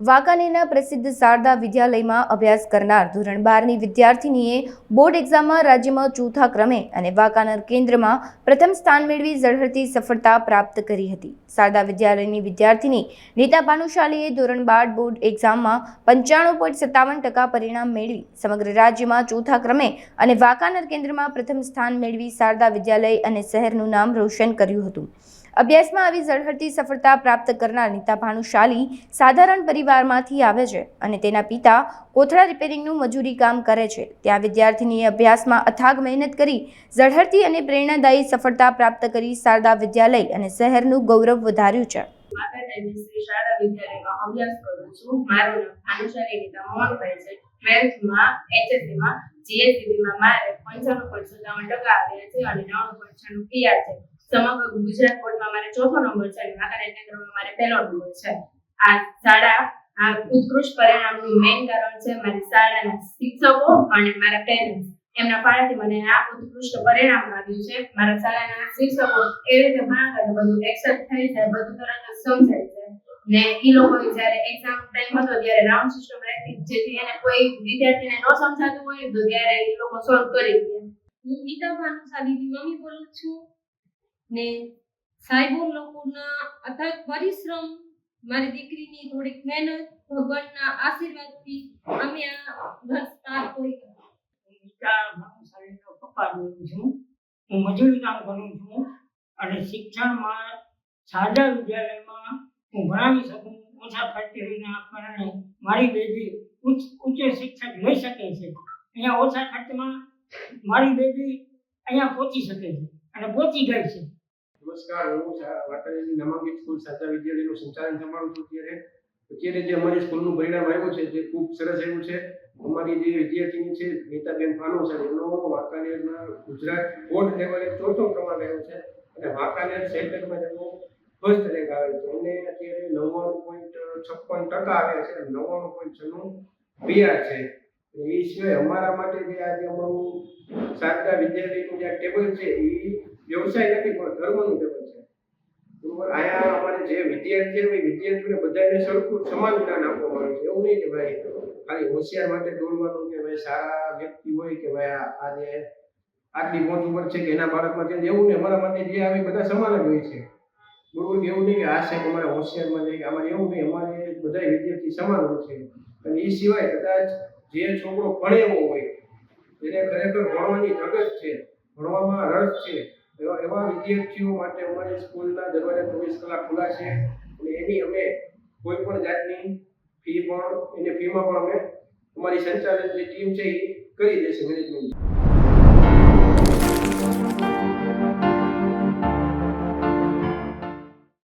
વાંકાનેરના પ્રસિદ્ધ શારદા વિદ્યાલયમાં અભ્યાસ કરનાર ધોરણ બારની વિદ્યાર્થિનીએ બોર્ડ એક્ઝામમાં રાજ્યમાં ચોથા ક્રમે અને વાંકાનેર કેન્દ્રમાં પ્રથમ સ્થાન મેળવી ઝળહળતી સફળતા પ્રાપ્ત કરી હતી. શારદા વિદ્યાલયની વિદ્યાર્થિની નીતા ભાનુશાલીએ ધોરણ બાર બોર્ડ એક્ઝામમાં પંચાણું પોઈન્ટ સત્તાવન ટકા પરિણામ મેળવી સમગ્ર રાજ્યમાં ચોથા ક્રમે અને વાંકાનેર કેન્દ્રમાં પ્રથમ સ્થાન મેળવી શારદા વિદ્યાલય અને શહેરનું નામ રોશન કર્યું હતું. અભ્યાસમાં આવી ઝળહળતી સફળતા પ્રાપ્ત કરનાર નીતા ભાનુશાલી સાધારણ પરિવારમાંથી આવે છે અને તેના પિતા કોથળા રિપેરિંગનું મજૂરી કામ કરે છે. ત્યાં વિદ્યાર્થીનીએ અભ્યાસમાં અથાગ મહેનત કરી, ઝળહળતી અને પ્રેરણાદાયી સફળતા પ્રાપ્ત કરી શારદા વિદ્યાલય અને શહેરનું ગૌરવ વધાર્યું છે. શારદા છે. સમગ્ર ગુજરાત બોર્ડમાં મારે ચોથો નંબર છે અને કેન્દ્રમાં મારે પહેલો નંબર છે. આ શાળા, આ ઉત્કૃષ્ટ પરિણામનું મેઇન કારણ છે મારી શાળાના શિક્ષકો અને મારા પેરેન્ટ્સ એમના ફાળાથી મને આ ઉત્કૃષ્ટ પરિણામ આવ્યું છે. મારા શાળાના શિક્ષકો એ રીતે ભણાવે બધું એક્સેપ્ટ થઈ જાય બધું તરત જ સમજાય છે. ને એ લોકો જ્યારે એક્ઝામ ટાઈમ હતો ત્યારે રાઉન્ડ સિસ્ટમ રાખી જેથી એને કોઈ વિદ્યાર્થીને ન સમજાતું હોય તો ત્યારે એ લોકો સોલ્વ કરી દે. હું નીતા ભાનુશાલીની મમ્મી બોલું છું. ને સાહેબો લોકોના અથક પરિશ્રમ, મારી દીકરીની થોડીક મહેનત, ભગવાનના આશીર્વાદથી અમે આ ઘર સ્ટાર્ટ કરી નીતા પપ્પા બોલું છું. હું મજૂરી કામ કરું છું અને શિક્ષણમાં સાદા વિદ્યાલયમાં હું ભણાવી શકું, ઓછા ખર્ચના કારણે મારી બેબી ઉચ્ચ ઉચ્ચ શિક્ષક લઈ શકે છે. અહીંયા ઓછા ખર્ચમાં મારી બેબી અહીંયા પહોંચી શકે છે અને પહોંચી ગઈ છે. નમસ્કાર, હું શા- વાંકાનેરની સ્કૂલ સાચા વિદ્યાલયનું સંચાલન સંભાળું છું અત્યારે. અત્યારે જે અમારી સ્કૂલનું પરિણામ આવ્યું છે તે ખૂબ સરસ આવ્યું છે. અમારી જે વિદ્યાર્થીની છે, નીતાબેન છે, એમનો વાંકાનેરના ગુજરાત બોર્ડ લેવલે ચોથો ક્રમાંક આવ્યો છે. અને વાંકાનેર સેન્ટરમાં તેમનો ફર્સ્ટ રેન્ક આવેલ છે. એને અત્યારે નવ્વાણું પોઈન્ટ છપ્પન ટકા આવ્યા છે નવ્વાણું પોઈન્ટ છનું પીઆર છે. એ સિવાય અમારા માટે જે આજે અમારું શારદા વિદ્યાલયનું જે ટેબલ છે, એ વ્યવસાય નથી, પણ ધર્મનું ટેબલ છે. બરોબર? અહીંયા અમારે જે વિદ્યાર્થીઓ હોય વિદ્યાર્થીઓને બધાને સરખું સમાન જ્ઞાન આપવામાં આવે છે. એવું નહીં કે ભાઈ ખાલી હોશિયાર માટે દોડવાનું કે ભાઈ સારા વ્યક્તિ હોય કે ભાઈ આ આજે આટલી પહોંચ ઉપર છે કે એના બાળકમાં છે, એવું નહીં. અમારા માટે જે આવે બધા સમાન જ હોય છે. બરોબર? એવું નહીં કે આ સાહેબ અમારે હોશિયારમાં કે અમારે એવું નહીં. અમારે બધા વિદ્યાર્થી સમાન હોય છે. અને એ સિવાય કદાચ જે છોકરો ભણે એવો હોય, એને ખરેખર ભણવાની ધગશ છે. ભણવામાં રસ છે. એવા એવા વિદ્યાર્થીઓ માટે અમારી સ્કૂલના દરવાજા ચોવીસ કલાક ખુલ્લા છે. અને એની અમે કોઈ પણ જાતની ફી પણ એની ફીમાં પણ અમે અમારી સંચાલન જે ટીમ છે એ કરી દેશે મેનેજમેન્ટ